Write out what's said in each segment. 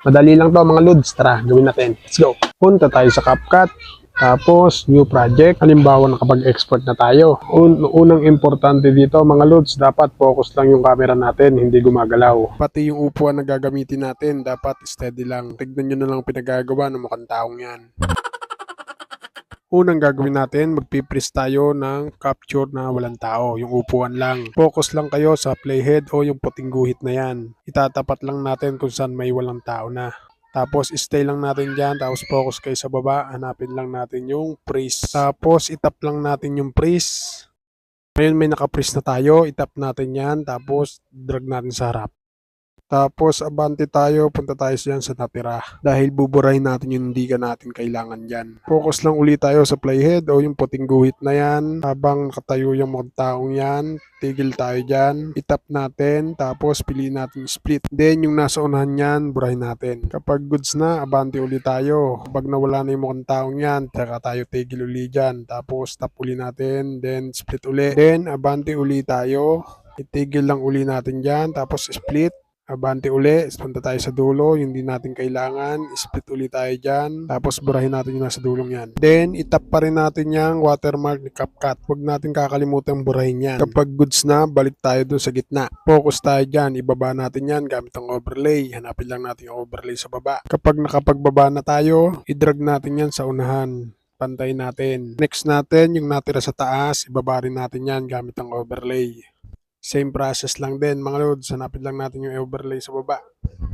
Madali lang to mga lods. Tara, gawin natin. Let's go. Punta tayo sa CapCut. Tapos, new project. Halimbawa, nakapag-export na tayo. Un- unang importante dito, mga lods, dapat focus lang yung camera natin, hindi gumagalaw. Pati yung upuan na gagamitin natin, dapat steady lang. Tignan nyo na lang pinagagawa ng mukhang taong yan. Unang gagawin natin, magpipris tayo ng capture na walang tao, yung upuan lang. Focus lang kayo sa playhead o yung puting guhit na yan. Itatapat lang natin kung saan may walang tao na. Tapos stay lang natin dyan, tapos focus kayo sa baba, hanapin lang natin yung freeze. Tapos itap lang natin yung freeze. Ngayon may naka-freeze na tayo, itap natin yan, tapos drag natin sa harap. Tapos abante tayo, punta tayo dyan sa natira. Dahil buburahin natin yung hindi ka natin kailangan dyan. Focus lang ulit tayo sa playhead o yung puting guhit na yan. Habang nakatayo yung mga taong yan, tigil tayo dyan. Itap natin, tapos piliin natin split. Then yung nasa unahan yan, burahin natin. Kapag goods na, abante ulit tayo. Kapag nawala na yung mukhang taong yan, tsaka tayo tigil ulit dyan. Tapos tap uli natin, then split uli. Then abante uli tayo. Itigil lang uli natin dyan, tapos split. Abante uli, punta tayo sa dulo, yung hindi natin kailangan, split uli tayo dyan, tapos burahin natin yung nasa dulong yan. Then, itap pa rin natin yung watermark ni CapCut. Huwag natin kakalimutan burahin yan. Kapag goods na, balik tayo dun sa gitna. Focus tayo dyan, ibaba natin yan gamit ang overlay. Hanapin lang natin yung overlay sa baba. Kapag nakapagbaba na tayo, idrag natin yan sa unahan pantay natin. Next natin, yung natira sa taas, ibaba rin natin yan gamit ang overlay. Same process lang din mga lods. Hanapin lang natin yung overlay sa baba.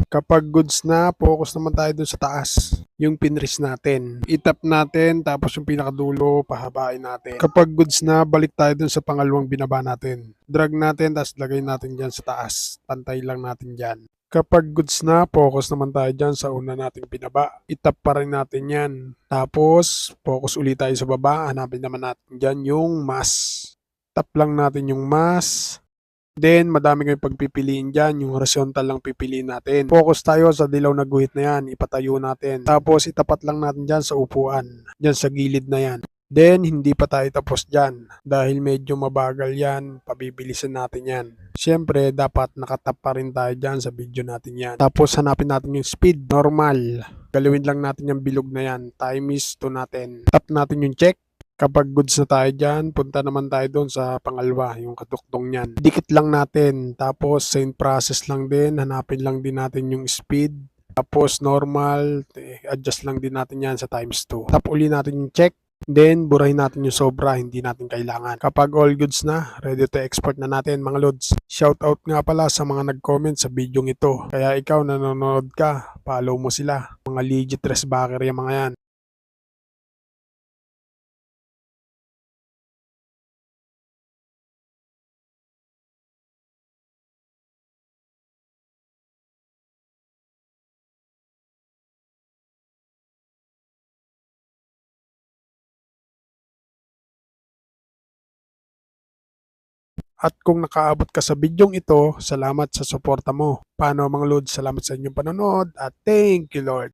Kapag goods na, focus naman tayo dun sa taas. Yung pinris natin. Itap natin, tapos yung pinakadulo, pahabain natin. Kapag goods na, balik tayo dun sa pangalawang binaba natin. Drag natin, tapos lagay natin dyan sa taas. Pantay lang natin dyan. Kapag goods na, focus naman tayo dyan sa una nating pinaba. Itap pa rin natin yan. Tapos, focus ulit tayo sa baba. Hanapin naman natin dyan yung mask. Tap lang natin yung mask. Then, madami kayong pagpipiliin dyan. Yung horizontal lang pipiliin natin. Focus tayo sa dilaw na guhit na yan. Ipatayo natin. Tapos, itapat lang natin dyan sa upuan. Dyan sa gilid na yan. Then, hindi pa tayo tapos dyan. Dahil medyo mabagal yan, pabibilisan natin yan. Siyempre, dapat nakatap pa rin tayo dyan sa video natin yan. Tapos, hanapin natin yung speed. Normal. Galawin lang natin yung bilog na yan. Time is 2 natin. Tap natin yung check. Kapag goods na tayo dyan, punta naman tayo doon sa pangalawa, yung katuktong niyan. Dikit lang natin, tapos same process lang din, hanapin lang din natin yung speed. Tapos normal, eh, adjust lang din natin yan sa times 2. Tap uli natin yung check, then burahin natin yung sobra, hindi natin kailangan. Kapag all goods na, ready to export na natin mga lods. Shout out nga pala sa mga nag-comment sa video ito. Kaya ikaw nanonood ka, follow mo sila. Mga legit resbacker yung mga yan. At kung nakaabot ka sa bidyong ito, salamat sa suporta mo. Paano mga lods, salamat sa inyong panonood at thank you Lord.